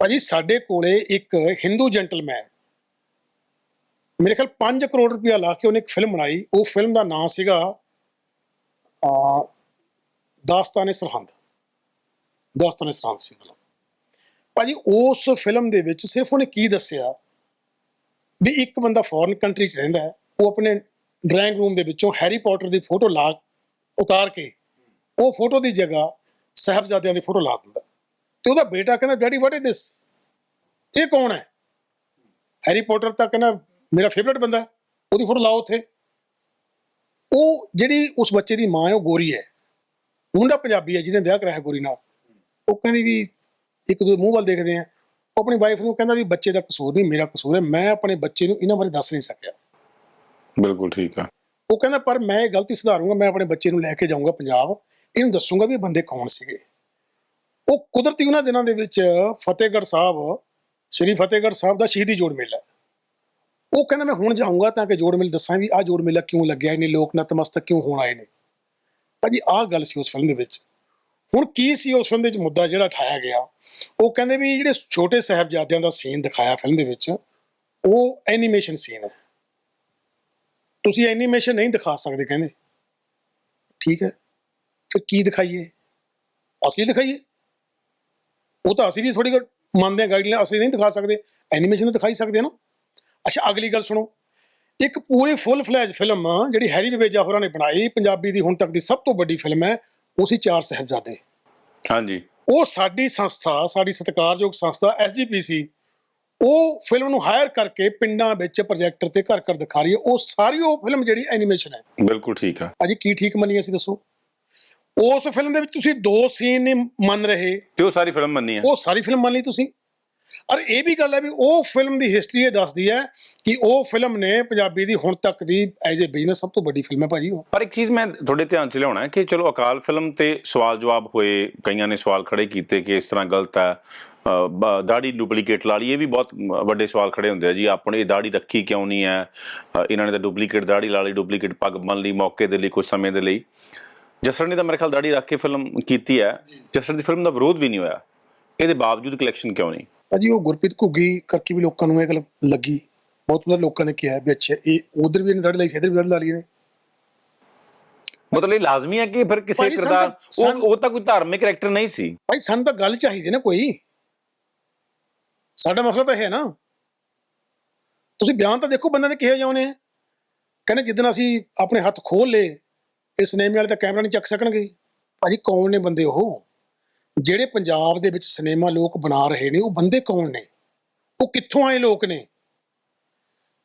ਭਾਜੀ, ਸਾਡੇ ਕੋਲੇ ਇੱਕ ਹਿੰਦੂ ਜੈਂਟਲਮੈਨ ਮੇਰੇ ਖਿਆਲ 5 ਕਰੋੜ ਰੁਪਇਆ ਲਾ ਕੇ ਉਹਨੇ ਇੱਕ ਫਿਲਮ ਬਣਾਈ। ਉਹ ਫਿਲਮ ਦਾ ਨਾਮ ਸੀਗਾ ਆ ਦਾਸਤਾਨ ਸਰਹੰਦ। ਦਾਸਤਾਨੇ ਸਰਹੰਦ ਸੀ ਫਿਲਮ ਭਾਜੀ, ਉਸ ਫਿਲਮ ਦੇ ਵਿੱਚ ਸਿਰਫ ਉਹਨੇ ਕੀ ਦੱਸਿਆ? ਵੀ ਇੱਕ ਬੰਦਾ ਫੋਰਨ ਕੰਟਰੀ 'ਚ ਰਹਿੰਦਾ ਹੈ, ਉਹ ਆਪਣੇ ਡਰਾਇੰਗ ਰੂਮ ਦੇ ਵਿੱਚੋਂ ਹੈਰੀ ਪੋਟਰ ਦੀ ਫੋਟੋ ਲਾ, ਉਤਾਰ ਕੇ, ਉਹ ਫੋਟੋ ਦੀ ਜਗ੍ਹਾ ਸਾਹਿਬਜ਼ਾਦਿਆਂ ਦੀ ਫੋਟੋ ਲਾ ਦਿੰਦਾ। ਤੇ ਉਹਦਾ ਬੇਟਾ ਕਹਿੰਦਾ ਡੈਡੀ ਵਾਟ ਇਜ਼ ਦਿਸ ਇਹ ਕੌਣ ਹੈ? ਹੈਰੀ ਪੋਟਰ ਤਾਂ ਕਹਿੰਦਾ ਮੇਰਾ ਫੇਵਰਿਟ ਬੰਦਾ ਹੈ, ਉਹਦੀ ਫੋਟੋ ਲਾਓ ਉੱਥੇ। ਉਹ ਜਿਹੜੀ ਉਸ ਬੱਚੇ ਦੀ ਮਾਂ ਹੈ ਉਹ ਗੋਰੀ ਹੈ। ਮੁੰਡਾ ਪੰਜਾਬੀ ਹੈ ਜਿਹਨੇ ਵਿਆਹ ਕਰਾਇਆ ਗੋਰੀ ਨਾਲ। ਉਹ ਕਹਿੰਦੀ ਵੀ ਇੱਕ ਦੂਜੇ ਮੂੰਹ ਵੱਲ ਦੇਖਦੇ ਆ। ਉਹ ਆਪਣੀ ਵਾਈਫ ਨੂੰ ਕਹਿੰਦਾ ਵੀ ਬੱਚੇ ਦਾ ਕਸੂਰ ਨਹੀਂ ਮੇਰਾ ਕਸੂਰ ਹੈ। ਮੈਂ ਆਪਣੇ ਬੱਚੇ ਨੂੰ ਇਹਨਾਂ ਬਾਰੇ ਦੱਸ ਨਹੀਂ ਸਕਿਆ। ਬਿਲਕੁਲ ਠੀਕ ਆ। ਉਹ ਕਹਿੰਦਾ ਪਰ ਮੈਂ ਇਹ ਗਲਤੀ ਸੁਧਾਰੂੰਗਾ ਮੈਂ ਆਪਣੇ ਬੱਚੇ ਨੂੰ ਲੈ ਕੇ ਜਾਊਂਗਾ ਪੰਜਾਬ। ਇਹਨੂੰ ਦੱਸੂੰਗਾ ਵੀ ਇਹ ਬੰਦੇ ਕੌਣ ਸੀਗੇ? ਉਹ ਕੁਦਰਤੀ ਉਹਨਾਂ ਦਿਨਾਂ ਦੇ ਵਿੱਚ ਫਤਿਹਗੜ੍ਹ ਸਾਹਿਬ, ਸ਼੍ਰੀ ਫਤਿਹਗੜ੍ਹ ਸਾਹਿਬ ਦਾ ਸ਼ਹੀਦੀ ਜੋੜ ਮੇਲਾ ਉਹ ਕਹਿੰਦਾ ਮੈਂ ਹੁਣ ਜਾਊਂਗਾ ਤਾਂ ਕਿ ਜੋੜ ਮੇਲ ਦੱਸਾਂ ਵੀ ਆਹ ਜੋੜ ਮੇਲਾ ਕਿਉਂ ਲੱਗਿਆ ਇਹਨੇ ਲੋਕ ਨਤਮਸਤਕ ਕਿਉਂ ਹੋਣ ਆਏ ਨੇ। ਭਾਜੀ, ਆਹ ਗੱਲ ਸੀ ਉਸ ਫਿਲਮ ਦੇ ਵਿੱਚ। ਹੁਣ ਕੀ ਸੀ ਉਸ ਫਿਲਮ ਦੇ ਵਿੱਚ ਮੁੱਦਾ ਜਿਹੜਾ ਉਠਾਇਆ ਗਿਆ? ਉਹ ਕਹਿੰਦੇ ਵੀ ਜਿਹੜੇ ਛੋਟੇ ਸਾਹਿਬਜ਼ਾਦਿਆਂ ਦਾ ਸੀਨ ਦਿਖਾਇਆ ਫਿਲਮ ਦੇ ਵਿੱਚ, ਉਹ ਐਨੀਮੇਸ਼ਨ ਸੀਨ ਹੈ। ਤੁਸੀਂ ਐਨੀਮੇਸ਼ਨ ਨਹੀਂ ਦਿਖਾ ਸਕਦੇ ਕਹਿੰਦੇ। ਠੀਕ ਹੈ। ਫਿਰ ਕੀ ਦਿਖਾਈਏ? ਅਸਲੀ ਦਿਖਾਈਏ। ਉਹ ਤਾਂ ਅਸੀਂ ਵੀ ਥੋੜੀ ਮੰਨਦੇ ਹਾਂ ਗਾਈਡਲਾਈਨ ਅਸੀਂ ਨਹੀਂ ਦਿਖਾ ਸਕਦੇ। ਐਨੀਮੇਸ਼ਨ ਤਾਂ ਦਿਖਾਈ ਸਕਦੇ ਆ ਨਾ। ਅੱਛਾ ਅਗਲੀ ਗੱਲ ਸੁਣੋ। ਇੱਕ ਪੂਰੀ ਫੁੱਲ ਫਲੈਜ ਫਿਲਮ ਜਿਹੜੀ ਹੈਰੀ ਵਿਵੇਜਾ ਹੋਰਾਂ ਨੇ ਬਣਾਈ ਪੰਜਾਬੀ ਦੀ ਹੁਣ ਤੱਕ ਦੀ ਸਭ ਤੋਂ ਵੱਡੀ ਫਿਲਮ ਹੈ ਉਹ ਸੀ ਚਾਰ ਸਾਹਿਬਜ਼ਾਦੇ। ਹਾਂਜੀ। ਉਹ ਸਾਡੀ ਸੰਸਥਾ ਸਾਡੀ ਸਤਿਕਾਰਯੋਗ ਸੰਸਥਾ ਐਸਜੀਪੀਸੀ ਉਹ ਫਿਲਮ ਨੂੰ ਹਾਇਰ ਕਰਕੇ ਪਿੰਡਾਂ ਵਿੱਚ ਪ੍ਰੋਜੈਕਟਰ ਤੇ ਘਰ ਘਰ ਦਿਖਾ ਰਹੀ ਹੈ। ਉਹ ਸਾਰੀ ਉਹ ਫਿਲਮ ਜਿਹੜੀ ਐਨੀਮੇਸ਼ਨ ਹੈ। ਬਿਲਕੁਲ ਠੀਕ ਆ। ਅਜੀ ਕੀ ਠੀਕ ਮੰਨੀ ਅਸੀਂ ਦੱਸੋ? ਉਸ ਫਿਲਮ ਦੇ ਵਿੱਚ ਤੁਸੀਂ ਦੋ ਸੀਨ ਨਹੀਂ ਮੰਨ ਰਹੇ। ਤੇ ਉਹ ਸਾਰੀ ਫਿਲਮ ਮੰਨੀ ਆ। ਉਹ ਸਾਰੀ ਫਿਲਮ ਮੰਨ ਲਈ ਤੁਸੀਂ। ਔਰ ਇਹ ਵੀ ਗੱਲ ਹੈ ਵੀ ਉਹ ਫਿਲਮ ਦੀ ਹਿਸਟਰੀ ਇਹ ਦੱਸਦੀ ਹੈ ਕਿ ਉਹ ਫਿਲਮ ਨੇ ਪੰਜਾਬੀ ਦੀ ਹੁਣ ਤੱਕ ਦੀ ਐਜ ਏ ਬਿਜ਼ਨਸ ਸਭ ਤੋਂ ਵੱਡੀ ਫਿਲਮ ਹੈ ਭਾਜੀ ਉਹ। ਪਰ ਇੱਕ ਚੀਜ਼ ਮੈਂ ਤੁਹਾਡੇ ਧਿਆਨ 'ਚ ਲਿਆਉਣਾ ਹੈ ਕਿ ਚਲੋ ਅਕਾਲ ਫਿਲਮ ਤੇ ਸਵਾਲ ਜਵਾਬ ਹੋਏ ਕਈਆਂ ਨੇ ਸਵਾਲ ਖੜੇ ਕੀਤੇ ਕਿ ਇਸ ਤਰ੍ਹਾਂ ਗਲਤ ਹੈ। ਅ, ਦਾੜੀ ਡੁਪਲੀਕੇਟ ਲਾ ਲਈ ਇਹ ਵੀ ਬਹੁਤ ਵੱਡੇ ਸਵਾਲ ਖੜੇ ਹੁੰਦੇ ਆ ਜੀ ਆਪਣੇ ਇਹ ਦਾੜੀ ਰੱਖੀ ਕਿਉਂ ਨਹੀਂ ਹੈ? ਅ, ਇਹਨਾਂ ਨੇ ਤਾਂ ਡੁਪਲੀਕੇਟ ਦਾੜੀ ਲਾ ਲਈ ਡੁਪਲੀਕੇਟ ਪੱਗ ਬੰਨ ਲਈ ਮੌਕੇ ਦੇ ਲਈ ਕੁਝ ਸਮੇਂ ਦੇ ਲਈ। ਜਸਰ ਨੇ ਤਾਂ ਮੇਰੇ ਖਿਆਲ ਦਾੜੀ ਰੱਖ ਕੇ ਫਿਲਮ ਕੀਤੀ ਹੈ। ਜਸਰ ਦੀ ਫਿਲਮ ਦਾ ਵਿਰੋਧ ਵੀ ਨਹੀਂ ਹੋਇਆ। ਇਹਦੇ ਬਾਵਜੂਦ ਕਲੈਕਸ਼ਨ ਕਿਉਂ ਨਹੀਂ? ਭਾਜੀ ਉਹ ਗੁਰਪ੍ਰੀਤ ਘੁੱਗੀ ਕਰਕੇ ਵੀ ਲੋਕਾਂ ਨੂੰ ਇਹ ਗੱਲ ਲੱਗੀ। ਬਹੁਤ ਬਹੁਤ ਲੋਕਾਂ ਨੇ ਕਿਹਾ ਵੀ ਅੱਛਾ ਇਹ ਉਧਰ ਵੀ ਇਹਨੇ ਦੜ ਲਈ ਸੀ ਇੱਧਰ ਵੀ ਦੜ ਲਾ ਲਈ ਨੇ ਮਤਲਬ ਇਹ ਲਾਜ਼ਮੀ ਹੈ ਕਿ ਫਿਰ ਕਿਸੇ ਕਿਰਦਾਰ ਉਹ ਉਹ ਤਾਂ ਕੋਈ ਧਾਰਮਿਕ ਕੈਰੈਕਟਰ ਨਹੀਂ ਸੀ। ਭਾਈ ਸਾਨੂੰ ਤਾਂ ਗੱਲ ਚਾਹੀਦੀ ਨਾ ਕੋਈ। ਸਾਡਾ ਮਸਲਾ ਤਾਂ ਇਹ ਹੈ ਨਾ। ਤੁਸੀਂ ਬਿਆਨ ਤਾਂ ਦੇਖੋ ਬੰਦੇ ਦੇ ਕਿਹੋ ਜਿਹੇ ਆਉਣੇ ਆ ਕਹਿੰਦੇ ਜਿੱਦਣ ਅਸੀਂ ਆਪਣੇ ਹੱਥ ਖੋਲ ਲਏ ਇਹ ਸਿਨੇਮੇ ਵਾਲੇ ਤਾਂ ਕੈਮਰਾ ਨਹੀਂ ਚੱਕ ਸਕਣਗੇ। ਭਾਜੀ ਕੌਣ ਨੇ ਬੰਦੇ ਉਹ? ਜਿਹੜੇ ਪੰਜਾਬ ਦੇ ਵਿੱਚ ਸਿਨੇਮਾ ਲੋਕ ਬਣਾ ਰਹੇ ਨੇ, ਉਹ ਬੰਦੇ ਕੌਣ ਨੇ? ਉਹ ਕਿੱਥੋਂ ਆਏ ਲੋਕ ਨੇ?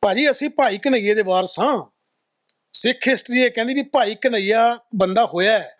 ਭਾਜੀ ਅਸੀਂ ਭਾਈ ਕਨਈਏ ਦੇ ਵਾਰਸ ਹਾਂ। ਸਿੱਖ ਹਿਸਟਰੀ ਇਹ ਕਹਿੰਦੀ ਵੀ ਭਾਈ ਕਨਈਆ ਬੰਦਾ ਹੋਇਆ ਹੈ।